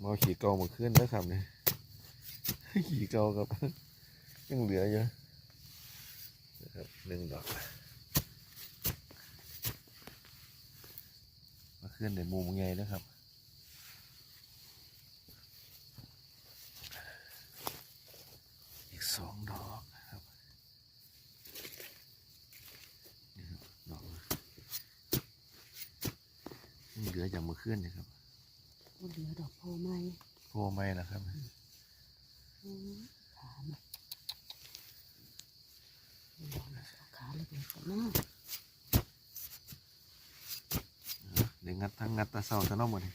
มาเอาขี่เก่ามาขึ้นแล้วครับเนี่ยขี่เกาครับยังเหลือเยอะนะครับหนึ่งดอกมาขึ้นในมุมไงนะครับอีกสองดอกนะครับดอกยังเหลือจากมือขึ้นนะครับ บ่เหลือดอกโพไม้โพไม่นะครับอืมขาเนาะลองเอาขาเล็กๆก่อนเนาะเดี๋ยวงัดทั้งงัดตาเศร้าตะน้องหมดเลย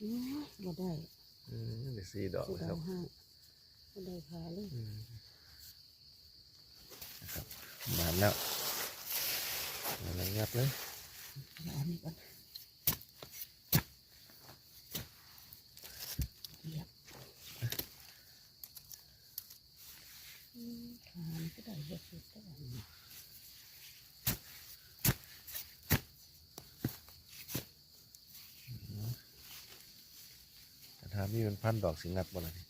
อืมบ่ได้เออเดี๋ยวสี่ดอกสินะคเอารับให้บ่ได้ขาเลยอืมนะครับมาแล้ว มาแล้วงัดเลยเอาอันนี้ก่อนเหยียบอืมขามันก็ได้บ่สุดแต่ว่านี่แต่ถ้ามีเป็นพันดอกสิงัดบ่ล่ะนี่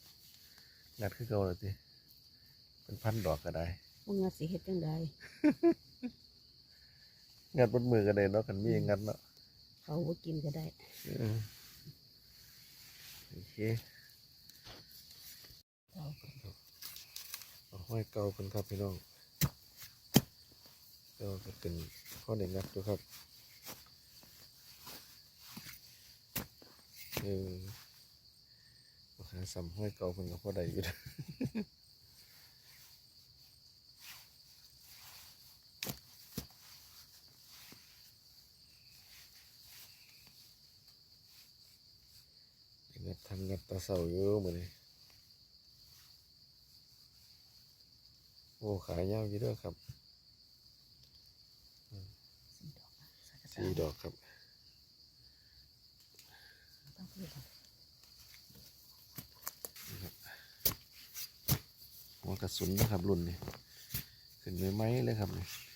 งัดคือเก่าเลยทีเป็นพันดอกก็ได้บ่งาสิเฮ็ดจังได งัดบนมือก็ได้เนาะกันมีงัดเนาะเขาบ่กินก็ได้เออโอเคเอาก่อนเอาห้อยเก่าเป็นครับพี่น้องเก่าก็เป็นข้อเด็งัดดูครับเออมาหาซ้ำห้อยเก่าเป็นกับพ่อใดอยู่เด้อ งัดทำงัดตาเสาอยู่มือนี้โอ้ขายยาวอยู่เด้วยครับสี่ดอกนะสักกะสี่ดอกครับต้องพูดก่อนหัวกระสุนนะครับรุ่นนี้ขึ้นไม้ไม้เลยครับนี่ค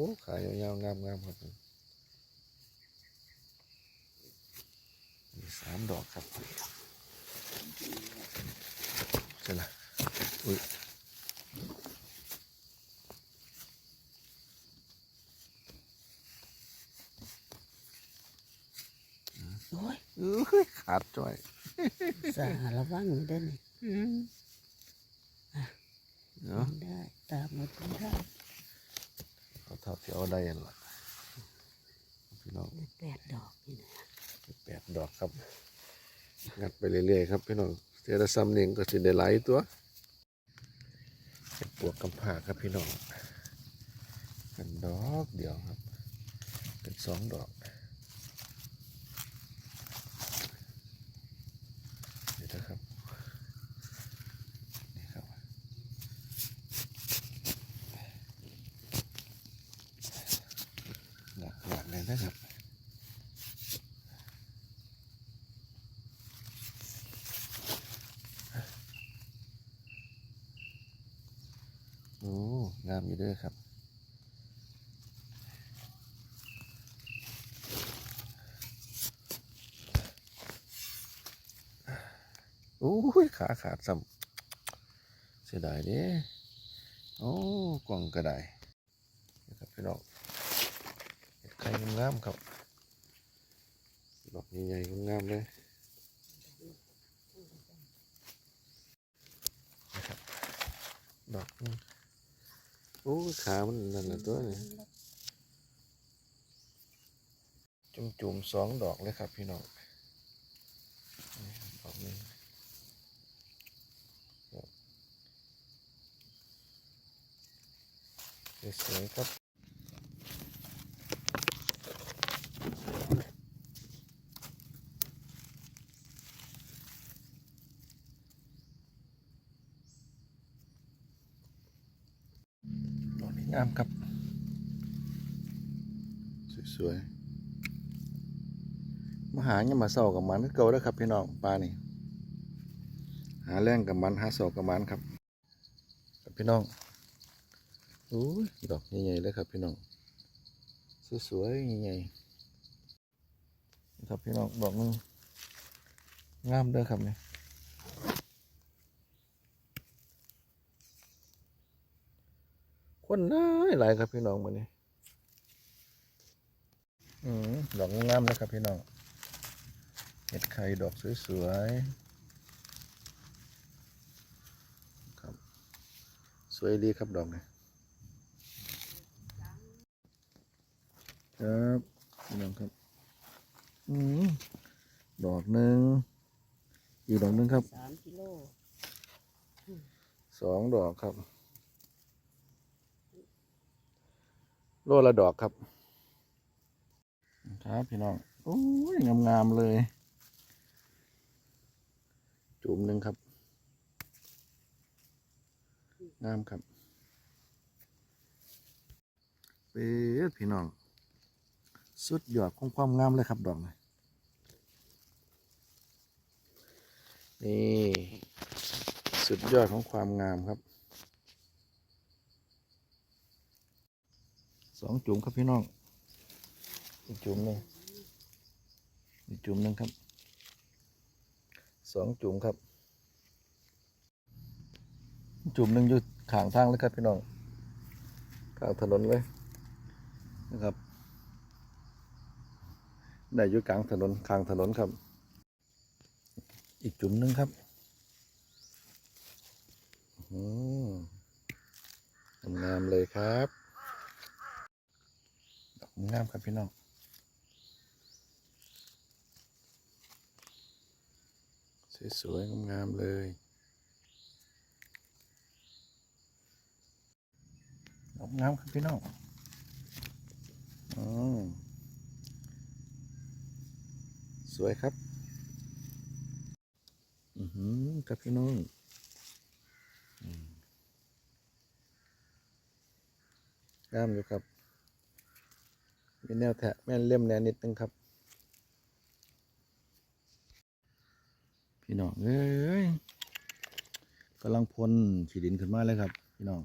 อ้ขายยาวๆงามๆครับมีสามดอกครับใช่ละอุ้ยโอ้ยเอ้ยขาดจ้อยสาระวังอยู่เด้อนี่เนาะได้ตามหมดได้ เอาเท่าที่เอาได้ยันละพี่น้องแปดดอกนี่นะแปดดอกครับงัดไปเรื่อยๆครับพี่น้องเทระซ้ำหนึ่งก็สิได้หลายตัวเป็นปวกกำผาครับพี่น้องเป็นดอกเดียวครับ เป็นสองดอกเดี๋ยวนะครับนี่ครับห นะครับโอ้งามอยู่เด้วยครับโอ้ยขาขาดซ้ำเสียดายเด้โอ้กล่องก็ไดนะครับพี่น้อง ไข่งามๆครับดอกใหญ่ๆงามๆเลยนะครับดอกหนึ่งโอ้ยขามันนั่นแหละตัวนี้จุ่มๆสองดอกเลยครับพี่น้องนี่ครับดอกหนึงสวยๆครับ ดอกนี้งามครับ สวยๆมาหาเนี่ยมาเศร้ากับมันคือเก่าแล้วครับพี่น้องปลานี่หาแรงกับมันหาเสากับมันครับกับพี่น้องโอ้ยดอกใหญ่ๆเลยครับพี่น้องสวยๆใหญ่ๆครับพี่น้องดอกนึงงามเด้อครับเนี่ย คนหลายหลายครับพี่น้องวันนี้อืมดอกงามๆนะครับพี่น้องเห็ดไข่ดอกสวยๆครับ สวยดีครับดอกนี้ครับพี่น้องครับ อืมดอกหนึ่งอีกดอกหนึ่งครับสามกิโลสองดอกครับ โลละดอกครับ ครับพี่น้อง โอ้ยงามๆเลย จุ่มหนึ่งครับ งามครับเป็ดพี่น้อง สุดยอดของความงามเลยครับดอกนี้นี่ สุดยอดของความงามครับ สองจุ่มครับพี่น้องอีกจุ่มหนึ่งอีกจุ่มหนึ่งครับสองจุ่มครับ จุ่มหนึ่งอยู่ขางทางเลยครับพี่น้องข้างถนนเลยนะครับได้อยู่กลางถนนข้างถนนครับ อีกจุ่มหนึ่งครับอืมงามเลยครับ ครับพี่น้องสวยๆงามๆเลยดงามครับพี่น้องอสวยครับ อือหือครับพี่น้องอืมงามอยู่ครับ มีแนวแทะแม่นเล่มแนวนิดนึงครับ พี่น้องเอ้ยกำลังพ่นขีดินขึ้นมาเลยครับ พี่น้อง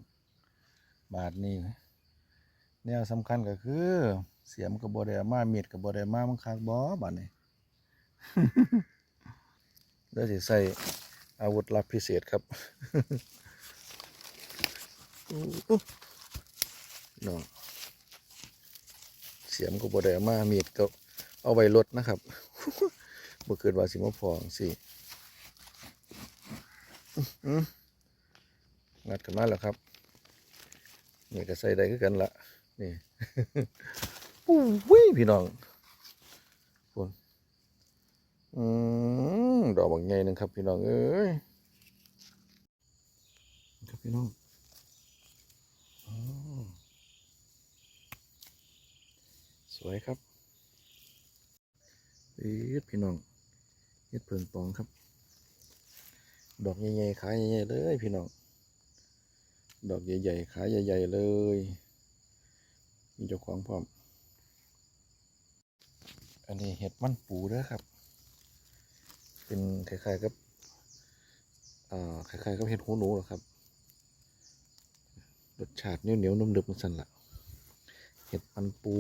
บาทนี้แนวสำคัญก็คือ เสียมกับบไดามาเม็ดกับบไดามามันคักบอบาทนี้เดี๋ยวสิใส่อาวุธลับพิเศษครับน้อง เสียมกับบไดเอามาเม็ดก็เอาไว้ลดนะครับเมื่อคืนว่าสิมาพองสิงัดกันมาแล้วครับ นี่ก็ใส่ได้คือกันละนี่ปู้วิพี่น้องคนอืมดอกบางใหญ่หนึ่งครับ พี่น้องเอ้ยครับพี่น้องอืมส วยครับเอ็ดพี่น้องเฮ็ดเพิ่งปองครับ ดอกใหญ่ๆขายใหญ่ๆเลยพี่น้อง ดอกใหญ่ๆขายใหญ่ๆเลย มีเจ้าของพร้อม อันนี้เห็ดมันปูเด้อครับ เป็นคล้ายๆกับอ่าคล้ายๆกับเห็ดหูหนูหรอครับ รสชาติเหนียวๆนุ่มๆสั่นละเห็ดมันปู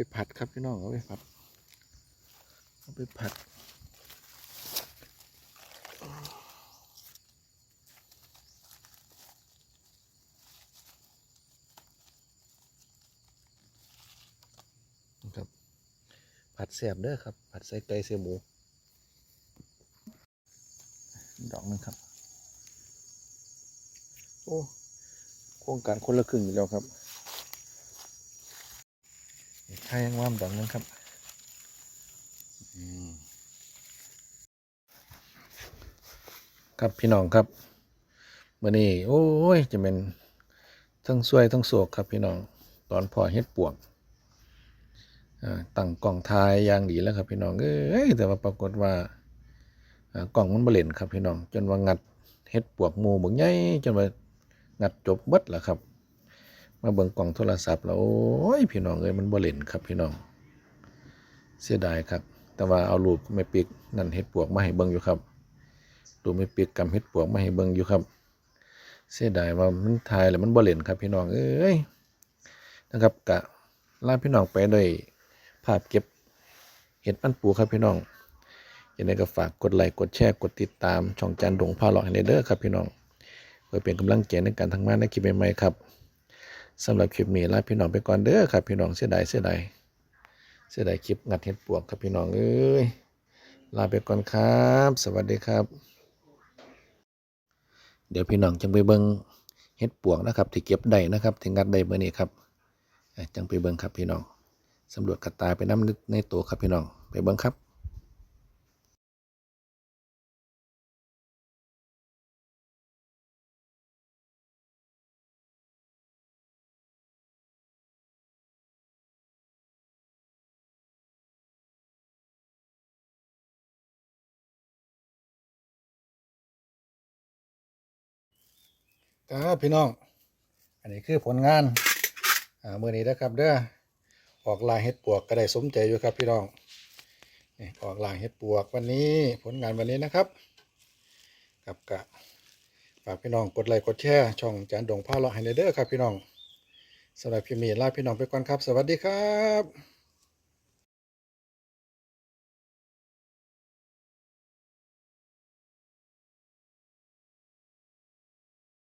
ไปผัดครับพี่น้องเอาไปผัดเอาไปผัดครับ ผัดแสบเด้อครับ ผัดใส่ไก่ใส่หมูดอกหนึงครับ โอ้โครงการคนละครึ่งอยู่แล้วครับ ข้ายังว่ามดอกหนึงครับครับพี่น้องครับมื่อนี้โอ้ย จะเป็นทั้งสวยทั้งโศกครับพี่น้องตอนพอเฮ็ดปวกตั้งกล่องทายยางดีแล้วครับพี่น้องเอ้ยแต่ว่าปรากฏว่ากล่องมันบ่เล่นครับพี่น้อง จนว่างัดเฮ็ดปวกมูบักใหญ่จนว่างัดจบเบิดแล้วครับ มาเบิ่งกล่องโทรศัพท์แล้วโอ้ยพี่น้องเอ้ยมันบ่เล่นครับพี่น้อง เสียดายครับ แต่ว่าเอารูปไม่ปิกนั่นเฮ็ดปวกมาให้เบิ่งอยู่ครับรูปไม่ปิกกำเฮ็ดปวกมาให้เบิ่งอยู่ครับ เสียดายว่ามันถ่ายแล้วมันบ่เล่นครับพี่น้องเอ้ยนะครับกะลาพี่น้องไปด้วยภาพเก็บเห็ดมันปูครับพี่น้องยังไงก็ฝากกดไลค์กดแชร์กดติดตามช่องจานดงพาหลอกให้เด้อครับพี่น้องเพื่อเป็นกำลังใจในการทำงานในคลิปใหม่ๆครับ สำหรับคลิปนี้ลาพี่น้องไปก่อนเด้อครับ พี่น้องเสียดายเสียดายเสียดายคลิปงัดเห็ดปวกครับพี่น้องเอ้ยลาไปก่อนครับ สวัสดีครับ เดี๋ยวพี่น้องจังไปเบิ้งเห็ดปวกนะครับที่เก็บได้นะครับที่งัดได้เมื่อนี้ครับจังไปเบิ้งครับพี่น้องสำรวจกระตายไปน้ำในตัวครับพี่น้องไปเบิ้งครับ ครับพี่น้อง อันนี้คือผลงานอ่ามื่อนี้นะครับเด้อออกลายเฮ็ดปวกก็ได้สมใจอยู่ครับพี่น้องนี่ออกลายเฮ็ดปวกวันนี้ผลงานวันนี้นะครับกับกะฝากพี่น้องกดไลค์กดแชร์ช่องจานดงผ้าเลาะให้เด้อครับพี่น้องสำหรับพี่มีลาพี่น้องไปก่อนครับ สวัสดีครับ